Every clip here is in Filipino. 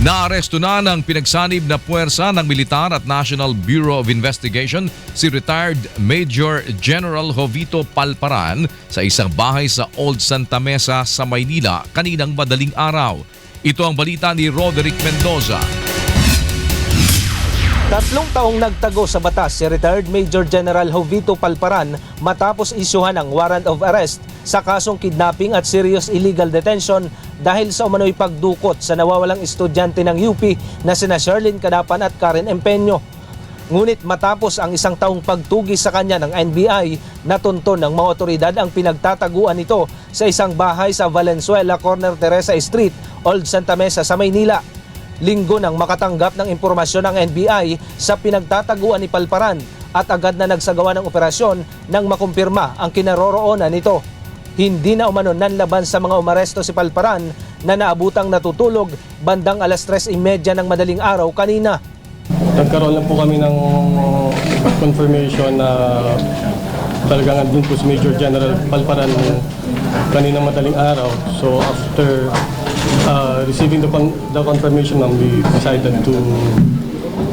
Naaresto na ng pinagsanib na puwersa ng Militar at National Bureau of Investigation si retired Major General Jovito Palparan sa isang bahay sa Old Santa Mesa sa Maynila kaninang madaling araw. Ito ang balita ni Roderick Mendoza. Tatlong taong nagtago sa batas si retired Major General Jovito Palparan matapos isyuhan ang warrant of arrest sa kasong kidnapping at serious illegal detention dahil sa umano'y pagdukot sa nawawalang estudyante ng UP na sina Sherlyn Cadapan at Karen Empeño. Ngunit matapos ang isang taong pagtugi sa kanya ng NBI, natunton ng mga otoridad ang pinagtataguan nito sa isang bahay sa Valenzuela, Corner Teresa Street, Old Santa Mesa sa Maynila. Linggo nang makatanggap ng impormasyon ng NBI sa pinagtataguan ni Palparan at agad na nagsagawa ng operasyon nang makumpirma ang kinaroroonan nito. Hindi na umano nanlaban sa mga umaresto si Palparan na naabutang natutulog bandang alas 3.30 ng madaling araw kanina. Nagkaroon lang po kami ng confirmation na talagang andun po si Major General Palparan kaninang madaling araw. So after uh, receiving the, con- the confirmation ma'am, we decided to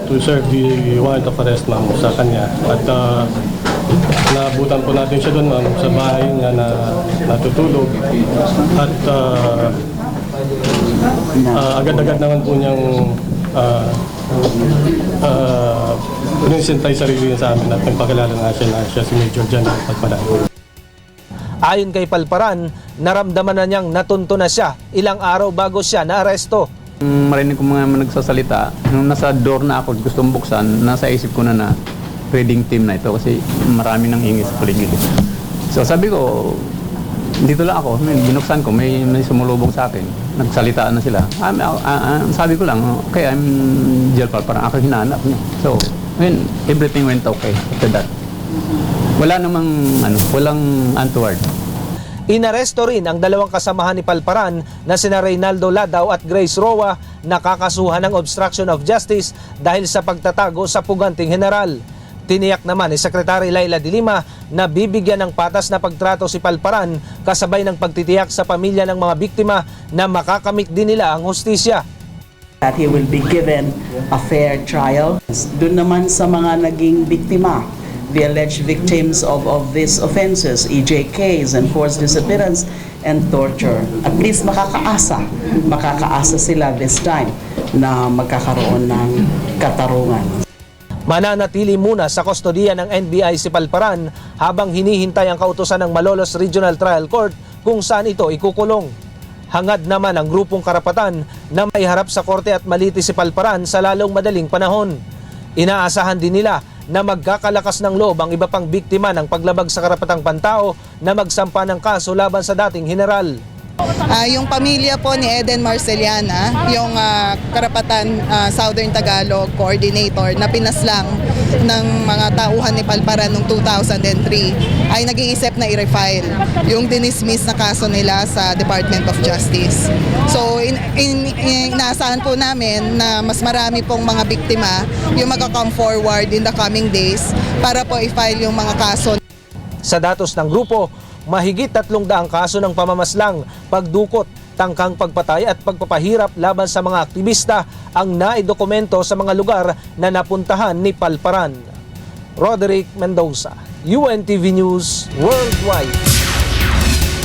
to serve the warrant of arrest ma'am sa kanya. At uh, naabutan po natin siya doon ma'am sa bahay niya na natutulog. At uh, uh, agad-agad naman po niyang uh, uh, pinisintay sarili niya sa amin at nagpakilala nga siya na siya si Major General Palparan. Ayon kay Palparan, naramdaman na niyang natunto na siya ilang araw bago siya naaresto. Marinig ko mga nagsasalita, nung nasa door na ako, gustong buksan, nasa isip ko na na wedding team na ito kasi marami nang ingis sa paligid. So sabi ko, dito lang ako, may, binuksan ko, may, may sumulubong sa akin. Nagsalita na sila. Ah, ah, ah, ah, sabi ko lang, okay, I'm jail pa, parang ako hinahanap niya. So, when everything went okay after that. Wala namang, ano, walang untoward. Inaresto rin ang dalawang kasamahan ni Palparan na sina Reynaldo Ladaw at Grace Roa na kakasuhan ng obstruction of justice dahil sa pagtatago sa puganting general. Tiniyak naman ni Secretary Laila de Lima na bibigyan ng patas na pagtrato si Palparan kasabay ng pagtitiyak sa pamilya ng mga biktima na makakamit din nila ang hustisya. that he will be given a fair trial. Doon naman sa mga naging biktima, the alleged victims of, of these offenses, EJKs, enforced disappearance, and torture. At least makakaasa, makakaasa sila this time na magkakaroon ng katarungan. Mananatili muna sa kustodiya ng NBI si Palparan habang hinihintay ang kautosan ng Malolos Regional Trial Court kung saan ito ikukulong. Hangad naman ang grupong karapatan na may harap sa korte at maliti si Palparan sa lalong madaling panahon. Inaasahan din nila na magkakalakas ng loob ang iba pang biktima ng paglabag sa karapatang pantao na magsampa ng kaso laban sa dating general. Ah, yung pamilya po ni Eden Marceliana, yung ah, Karapatan ah, Southern Tagalog Coordinator na pinaslang ng mga tauhan ni Palparan noong 2003 ay nag-iisip na i-refile yung dinismiss na kaso nila sa Department of Justice. So in, in, in- inaasahan po namin na mas marami pong mga biktima yung magka-come forward in the coming days para po i-file yung mga kaso Sa datos ng grupo, mahigit tatlong daang kaso ng pamamaslang, pagdukot, tangkang pagpatay at pagpapahirap laban sa mga aktivista ang naidokumento sa mga lugar na napuntahan ni Palparan. Roderick Mendoza, UNTV News Worldwide.